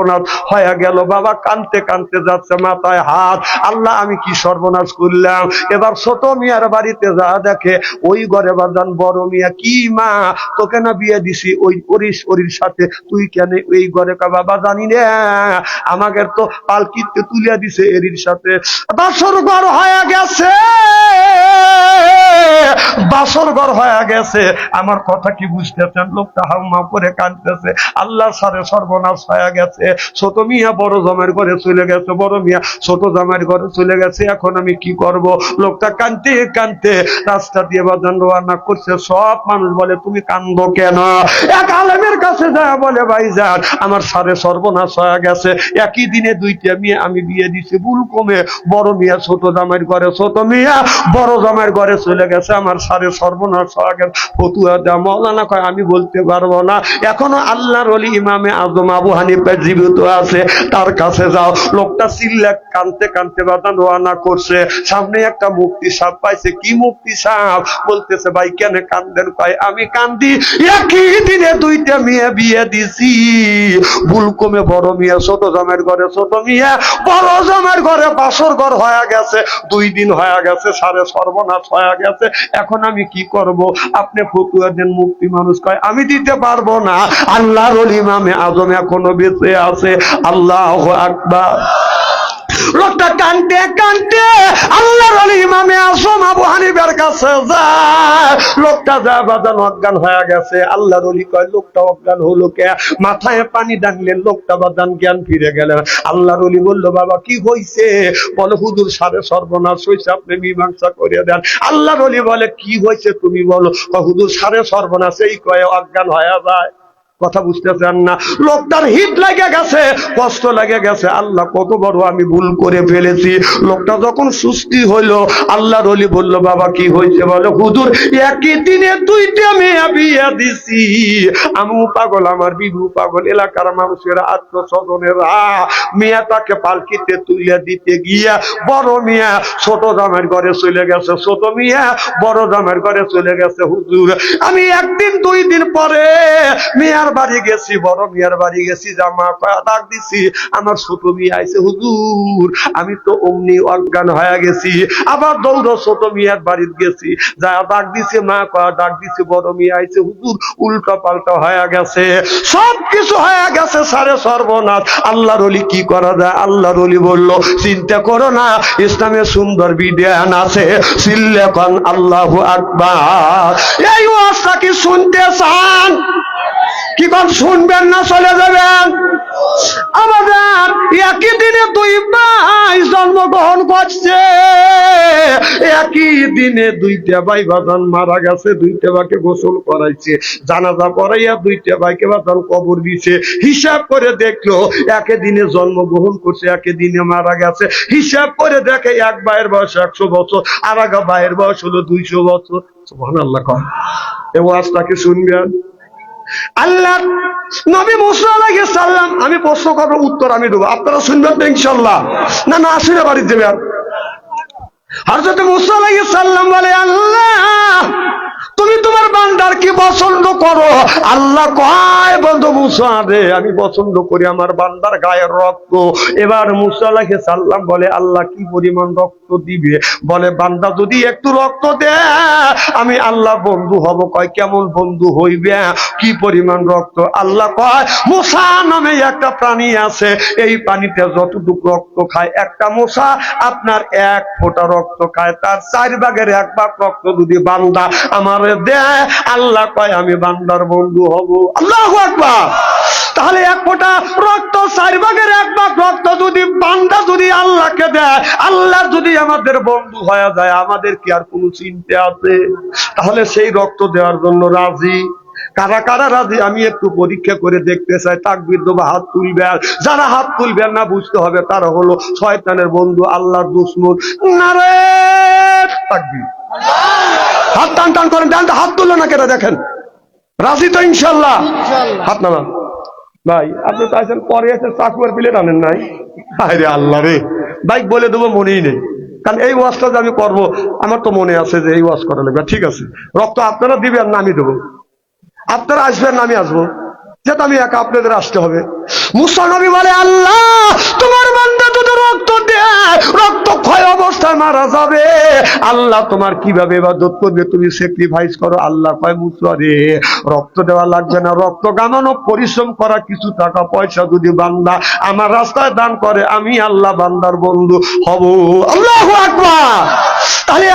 সর্বনাশ হয়ে গেল। বাবা কানতে কানতে যাচ্ছে মাথায় হাত। আল্লাহ, আমি কি সর্বনাশ করলাম? এবার ছোট মিয়ার বাড়িতে যা দেখে, ওই ঘরে বাজান, বড় মিয়া, কি মা? তোকে না বিয়ে দিছি, ওই ওরিস ওরির সাথে তুই কেন এই ঘরে? বাবা, জানি না। আমাকে তো পালকিতে তুলিয়া দিছে এরির সাথে। বাসর ঘর হয়ে গেছে। বাসর ঘর হয়ে গেছে। আমার কথা কি বুঝতেছেন? লোকটা হাউমা করে কাঁদতেছে। আল্লাহ সারে সর্বনাশ হয়ে গেছে। ছোট মিয়া বড় জমের ঘরে চলে গেছে, বড় মিয়া ছোট জামের ঘরে চলে গেছে। এখন আমি কি করব? লোকটা কানতে কানতে রাস্তা দিয়ে বাজান রওনা করছে। সব মানুষ বলে, তুমি কান্দো কেন? এক আলেমের কাছে যায়, বলে, ভাই যান, আমার সারে সর্বনাশ হয়ে গেছে। একই দিনে দুইটা মেয়ে আমি বিয়ে দিছি। ভুল কমে বড় মিয়া ছোট জামাইয়ের ঘরে, ছোট মিয়া বড় জামাইয়ের ঘরে চলে গেছে। আমার সারে ফতুয়া দেওয়া মৌলানা কয়, আমি বলতে পারব না। এখনও আল্লাহর অলি ইমামে আজম আবু হানিফা জীবিত আছে। তার কাছে যাও। লোকটা কানতে কানতে বাদান রওনা করছে। সামনে একটা মুক্তি সাপ পাইছে। কি মুক্তি সাপ বলতেছে, ভাই, কেন কান্দেন? কয়, আমি কান্দি। একই দিনে দুইটা মেয়ে বিয়ে দিছি। ভুল কমে বড় মেয়ে, ছোট জামের ঘরে ছোট মেয়ে, বড় জামের ঘরে বাসর ঘর হয়ে গেছে। দুই দিন হয়ে গেছে সারে সর্বনাশ হয়ে গেছে। এখন আমি কি করব? আপনি ফতুয়া দেন, মুক্তি মানুষ কয়, আমি দিতে পারব না। আল্লাহর ইমামে আজম এখনও বেঁচে আছে। আল্লাহ আকবার। লোকটা কানতে কানতে আল্লাহর ইমামে আসম আবু হানিফের কাছে যায়। লোকটা যা বাজান অজ্ঞান হয়ে গেছে। আল্লাহর অলি কয়, লোকটা অজ্ঞান হলো কে? মাথায় পানি ডাকলেন লোকটা বাজান জ্ঞান ফিরে গেলেন আল্লাহর অলি বলল, বাবা, কি হইছে? বলে, হুজুর সারে সর্বনাশ হয়েছে আপনি মীমাংসা করে দেন। আল্লাহর অলি বলে, কি হয়েছে তুমি বলো? হুজুর সারে সর্বনাশ, এই কয়ে অজ্ঞান হয়ে যায়। কথা বুঝতেছেন না? লোকটার হিট লেগে গেছে, কষ্ট লেগে গেছে। আল্লাহ কত বড় আমি ভুল করে ফেলেছি। লোকটা যখন সুস্থি হইল, আল্লাহর অলি বলল, বাবা, কি হয়েছে বলে? হুজুর, একই দিনে দুইটা মেয়ে বিয়ে দিছি। আমি পাগল, আমার বিভু পাগল, এলাকার মানুষের আত্মস্বজনেরা মেয়েটাকে পালকিতে তুলে দিতে গিয়া, বড় মিয়া ছোট জামের ঘরে চলে গেছে, ছোট মিয়া বড় জামের ঘরে চলে গেছে। হুজুর, আমি একদিন দুই দিন পরে মিয়ার বাড়ি গেছি, বড় মিয়ার বাড়ি গেছি, জামা ডাক দিছি, আমার ছোট মিয়া আইছে, হুজুর, আমি তো অমনি অজ্ঞান হয়ে গেছি, আবার দৌড় ছোট মিয়ার বাড়িতে গেছি, যা ডাক দিছে, মা কয়া ডাক দিছে, বড় মিয়া আইছে, হুজুর, উল্টা পাল্টা হয়ে গেছে সব কিছু হয়ে গেছে, সারে সর্বনাশ, আল্লাহর অলি কি করা যায়? আল্লাহর অলি বলল, চিন্তা করো না ইসলামের সুন্দর বিধান আছে চিল্লে কন আল্লাহু আকবার, এই ওয়াজটা কি শুনতে চান? কি শুনবেন না চলে যাবেন? আমাদের একই দিনে দুই ভাই জন্মগ্রহণ করছে। একই দিনে দুইটা ভাই বাজান মারা গেছে, দুইটা ভাইকে গোসল করাইছে। জানাজা পড়াইয়া দুইটা ভাইকে বাজান কবর দিছে। হিসাব করে দেখল, একই দিনে জন্মগ্রহণ করছে, একই দিনে মারা গেছে। হিসাব করে দেখে এক ভাইয়ের বয়স একশো বছর আর এক ভাইয়ের বয়স হলো দুইশো বছর। সুবহানাল্লাহ কয়। এই ওয়াজটাকে শুনবেন? আল্লাহ, নবী মুসা আলাইহিস আমি প্রশ্ন করব, উত্তর আমি দেবো। আপনারা শুনবেন তো না না আসলে বাড়ি দেবে আর। মুসা আলাইহিস সালাম বলে, আল্লাহ তুমি তোমার বান্দার কি পছন্দ করো। আল্লাহ কয়, বন্ধু মুসা রে, আমি পছন্দ করি আমার বান্দার গায়ের রক্ত। এবার মুসা আলাইহিস সালাম বলে, আল্লাহ কি পরিমাণ রক্ত দিবে? বলে, বান্দা যদি একটু রক্ত দেয় আমি আল্লাহ বন্ধু হব। কয়, কেমন বন্ধু হইবে? কি পরিমাণ রক্ত? আল্লাহ কয় মশা নামে একটা প্রাণী আছে। এই পানিতে যতটুকু রক্ত খায়, একটা মশা আপনার এক ফোঁটা রক্ত খায়। তার চার ভাগের এক ভাগ রক্ত যদি বান্দা আমার দেয় আল্লাহ কয়, আমি বান্দার বন্ধু হব। আল্লাহ আকবার। তাহলে এক ফোঁটা রক্ত, চার ভাগের এক ভাগ রক্ত যদি বান্দা যদি আল্লাহকে দেয়, আল্লাহ যদি আমাদের বন্ধু হয়ে যায়, আমাদের কি আর কোনো চিন্তা আছে? তাহলে সেই রক্ত দেওয়ার জন্য রাজি। কারা কারা রাজি? আমি একটু পরীক্ষা করে দেখতে চাই। তাকবির দেবো, হাত তুলবেন যারা হাত তুলবেন না, বুঝতে হবে তারা হলো শয়তানের বন্ধু, আল্লাহর দুশ্মন। নারে তাকবির। হাত টান টান করেন দেন হাত তুললো না কেন দেখেন। রাজি তো ইনশাল্লাহ হাত নামা ভাই আপনি চাইছেন পরে এসে চাকুয়ার প্লেট আনেন নাই। আরে আল্লাহ রে। ভাই বলে দেবো মনেই নেই। কারণ এই ওয়াজটা যে আমি করব আমার তো মনে আছে যে এই ওয়াজ করা লাগবে। ঠিক আছে। রক্ত আপনারা দিবেন না আমি দেবো। আপনারা আসবেন না আমি আসব। যেটা আমি একা আপনাদের আসতে হবে। মুসা বলে আল্লাহ তোমার বান্দা যদি রক্ত দেয় রক্ত ক্ষয় অবস্থায় মারা যাবে। আল্লাহ তোমার কীভাবে এবাদত করবে তুমি স্যাক্রিফাইস করো? আল্লাহ কয় মুসরে রক্ত দেওয়া লাগবে না। রক্ত গামানো, পরিশ্রম করা কিছু টাকা পয়সা যদি বান্দা আমার রাস্তায় দান করে, আমি আল্লাহ বান্দার বন্ধু হব। আল্লাহ তাহলে